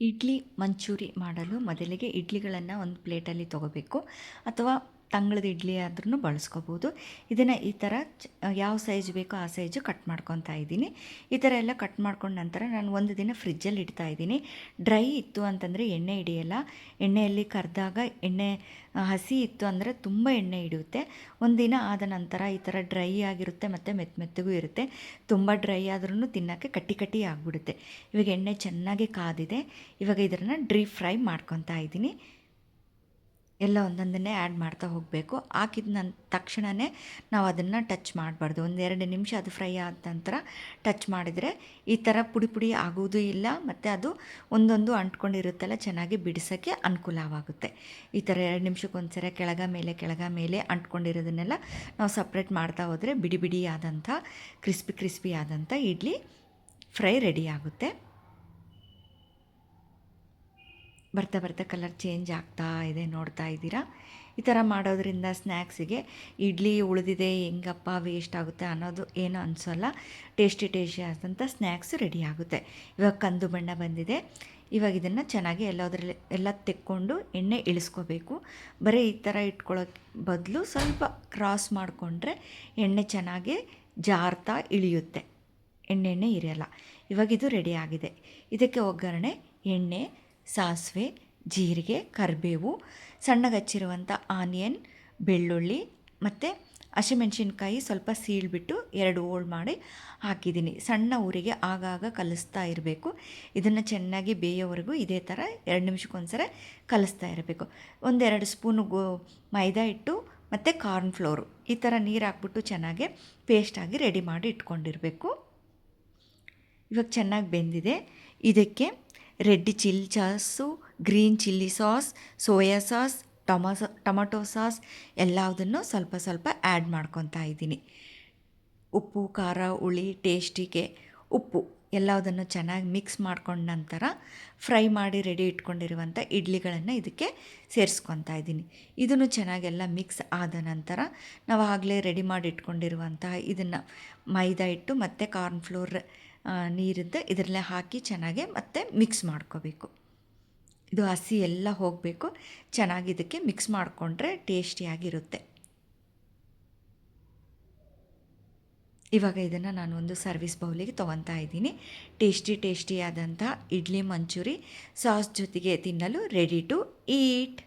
ಇಡ್ಲಿ ಮಂಚೂರಿ ಮಾಡಲು ಮೊದಲಿಗೆ ಇಡ್ಲಿಗಳನ್ನು ಒಂದು ಪ್ಲೇಟಲ್ಲಿ ತೊಗೋಬೇಕು ಅಥವಾ ತಂಗಳದ ಇಡ್ಲಿ ಆದ್ರೂ ಬಳಸ್ಕೋಬೋದು. ಇದನ್ನು ಈ ಥರ ಯಾವ ಸೈಜ್ ಬೇಕೋ ಆ ಸೈಜು ಕಟ್ ಮಾಡ್ಕೊತಾ ಇದ್ದೀನಿ. ಈ ಥರ ಎಲ್ಲ ಕಟ್ ಮಾಡ್ಕೊಂಡ ನಂತರ ನಾನು ಒಂದು ದಿನ ಫ್ರಿಜ್ಜಲ್ಲಿ ಇಡ್ತಾ ಇದ್ದೀನಿ. ಡ್ರೈ ಇತ್ತು ಅಂತಂದರೆ ಎಣ್ಣೆ ಹಿಡಿಯಲ್ಲ. ಎಣ್ಣೆಯಲ್ಲಿ ಕರೆದಾಗ ಎಣ್ಣೆ ಹಸಿ ಇತ್ತು ಅಂದರೆ ತುಂಬ ಎಣ್ಣೆ ಹಿಡಿಯುತ್ತೆ. ಒಂದಿನ ಆದ ನಂತರ ಈ ಥರ ಡ್ರೈ ಆಗಿರುತ್ತೆ ಮತ್ತು ಮೆತ್ತ ಮೆತ್ತಗೂ ಇರುತ್ತೆ. ತುಂಬ ಡ್ರೈ ಆದ್ರೂ ತಿನ್ನೋಕ್ಕೆ ಕಟ್ಟಿ ಕಟ್ಟಿ ಆಗಿಬಿಡುತ್ತೆ. ಇವಾಗ ಎಣ್ಣೆ ಚೆನ್ನಾಗಿ ಕಾದಿದೆ. ಇವಾಗ ಇದನ್ನು ಡ್ರೀಪ್ ಫ್ರೈ ಮಾಡ್ಕೊತಾ ಇದ್ದೀನಿ. ಎಲ್ಲ ಒಂದೊಂದನ್ನೇ ಆ್ಯಡ್ ಮಾಡ್ತಾ ಹೋಗಬೇಕು. ಹಾಕಿದ ನನ್ನ ತಕ್ಷಣವೇ ನಾವು ಅದನ್ನು ಟಚ್ ಮಾಡಬಾರ್ದು. ಒಂದೆರಡು ನಿಮಿಷ ಅದು ಫ್ರೈ ಆದ ನಂತರ ಟಚ್ ಮಾಡಿದರೆ ಈ ಥರ ಪುಡಿ ಪುಡಿ ಆಗುವುದೂ ಇಲ್ಲ, ಮತ್ತು ಅದು ಒಂದೊಂದು ಅಂಟ್ಕೊಂಡಿರುತ್ತಲ್ಲ ಚೆನ್ನಾಗಿ ಬಿಡಿಸೋಕ್ಕೆ ಅನುಕೂಲವಾಗುತ್ತೆ. ಈ ಥರ ಎರಡು ನಿಮಿಷಕ್ಕೊಂದ್ಸರಿ ಕೆಳಗ ಮೇಲೆ ಕೆಳಗ ಮೇಲೆ ಅಂಟ್ಕೊಂಡಿರೋದನ್ನೆಲ್ಲ ನಾವು ಸಪ್ರೇಟ್ ಮಾಡ್ತಾ ಹೋದರೆ ಬಿಡಿ ಬಿಡಿಯಾದಂಥ ಕ್ರಿಸ್ಪಿ ಕ್ರಿಸ್ಪಿ ಆದಂಥ ಇಡ್ಲಿ ಫ್ರೈ ರೆಡಿ ಆಗುತ್ತೆ. ಬರ್ತಾ ಬರ್ತಾ ಕಲರ್ ಚೇಂಜ್ ಆಗ್ತಾ ಇದೆ ನೋಡ್ತಾ ಇದ್ದೀರಾ? ಈ ಥರ ಮಾಡೋದ್ರಿಂದ ಸ್ನ್ಯಾಕ್ಸಿಗೆ ಇಡ್ಲಿ ಉಳಿದಿದೆ, ಹೆಂಗಪ್ಪ ವೇಸ್ಟ್ ಆಗುತ್ತೆ ಅನ್ನೋದು ಏನು ಅನಿಸೋಲ್ಲ. ಟೇಸ್ಟಿ ಟೇಸ್ಟಿ ಆದಂಥ ಸ್ನ್ಯಾಕ್ಸ್ ರೆಡಿ ಆಗುತ್ತೆ. ಇವಾಗ ಕಂದು ಬಣ್ಣ ಬಂದಿದೆ. ಇವಾಗ ಇದನ್ನು ಚೆನ್ನಾಗಿ ಎಲ್ಲದರಲ್ಲಿ, ಎಲ್ಲ ತೆಕ್ಕೊಂಡು ಎಣ್ಣೆ ಇಳಿಸ್ಕೋಬೇಕು. ಬರೀ ಈ ಥರ ಇಟ್ಕೊಳ್ಳೋಕ್ಕೆ ಬದಲು ಸ್ವಲ್ಪ ಕ್ರಾಸ್ ಮಾಡಿಕೊಂಡ್ರೆ ಎಣ್ಣೆ ಚೆನ್ನಾಗಿ ಜಾರ್ತಾ ಇಳಿಯುತ್ತೆ. ಎಣ್ಣೆ ಎಣ್ಣೆ ಇರೋಲ್ಲ ಇವಾಗ ಇದು ರೆಡಿ ಆಗಿದೆ. ಇದಕ್ಕೆ ಒಗ್ಗರಣೆ, ಎಣ್ಣೆ ಸಾಸಿವೆ, ಜೀರಿಗೆ, ಕರಿಬೇವು ಸಣ್ಣಗೆ ಹಚ್ಚಿರುವಂಥ ಆನಿಯನ್, ಬೆಳ್ಳುಳ್ಳಿ ಮತ್ತು ಹಸಿಮೆಣ್ಸಿನ್ಕಾಯಿ ಸ್ವಲ್ಪ ಸೀಳ್ಬಿಟ್ಟು ಎರಡು ಹೋಳು ಮಾಡಿ ಹಾಕಿದ್ದೀನಿ. ಸಣ್ಣ ಊರಿಗೆ ಆಗಾಗ ಕಲಿಸ್ತಾ ಇರಬೇಕು. ಇದನ್ನು ಚೆನ್ನಾಗಿ ಬೇಯೋವರೆಗೂ ಇದೇ ಥರ ಎರಡು ನಿಮಿಷಕ್ಕೊಂದ್ಸರಿ ಕಲಿಸ್ತಾ ಇರಬೇಕು. ಒಂದೆರಡು ಸ್ಪೂನು ಗೋ, ಮೈದಾ ಹಿಟ್ಟು ಮತ್ತು ಕಾರ್ನ್ ಫ್ಲೋರು ಈ ಥರ ನೀರು ಹಾಕ್ಬಿಟ್ಟು ಚೆನ್ನಾಗಿ ಪೇಸ್ಟಾಗಿ ರೆಡಿ ಮಾಡಿ ಇಟ್ಕೊಂಡಿರಬೇಕು. ಇವಾಗ ಚೆನ್ನಾಗಿ ಬೆಂದಿದೆ. ಇದಕ್ಕೆ red chilli sauce green chilli sauce, soya sauce ಟೊಮೊಸೊ tomato sauce ಎಲ್ಲದನ್ನು ಸ್ವಲ್ಪ ಸ್ವಲ್ಪ ಆ್ಯಡ್ ಮಾಡ್ಕೊತಾ ಇದ್ದೀನಿ. ಉಪ್ಪು, ಖಾರ, ಹುಳಿ, ಟೇಸ್ಟಿಗೆ ಉಪ್ಪು ಎಲ್ಲದನ್ನು ಚೆನ್ನಾಗಿ ಮಿಕ್ಸ್ ಮಾಡ್ಕೊಂಡ ನಂತರ ಫ್ರೈ ಮಾಡಿ ರೆಡಿ ಇಟ್ಕೊಂಡಿರುವಂಥ ಇಡ್ಲಿಗಳನ್ನು ಇದಕ್ಕೆ ಸೇರಿಸ್ಕೊತಾ ಇದ್ದೀನಿ. ಇದನ್ನು ಚೆನ್ನಾಗೆಲ್ಲ ಮಿಕ್ಸ್ ಆದ ನಂತರ ನಾವು ಆಗಲೇ ರೆಡಿ ಮಾಡಿ ಇಟ್ಕೊಂಡಿರುವಂತಹ ಇದನ್ನು ಮೈದಾ ಹಿಟ್ಟು ಮತ್ತು ಕಾರ್ನ್ ಫ್ಲೋರ್ ನೀರಿದ್ದ ಇದರಲ್ಲೇ ಹಾಕಿ ಚೆನ್ನಾಗಿ ಮತ್ತೆ ಮಿಕ್ಸ್ ಮಾಡ್ಕೋಬೇಕು. ಇದು ಹಸಿ ಎಲ್ಲ ಹೋಗಬೇಕು. ಚೆನ್ನಾಗಿ ಇದಕ್ಕೆ ಮಿಕ್ಸ್ ಮಾಡಿಕೊಂಡ್ರೆ ಟೇಸ್ಟಿಯಾಗಿರುತ್ತೆ ಇವಾಗ ಇದನ್ನು ನಾನು ಒಂದು ಸರ್ವಿಸ್ ಬೌಲಿಗೆ ತೊಗೊತಾ ಇದ್ದೀನಿ. ಟೇಸ್ಟಿ ಟೇಸ್ಟಿಯಾದಂಥ ಇಡ್ಲಿ ಮಂಚೂರಿ ಸಾಸ್ ಜೊತೆಗೆ ತಿನ್ನಲು ರೆಡಿ ಟು ಈಟ್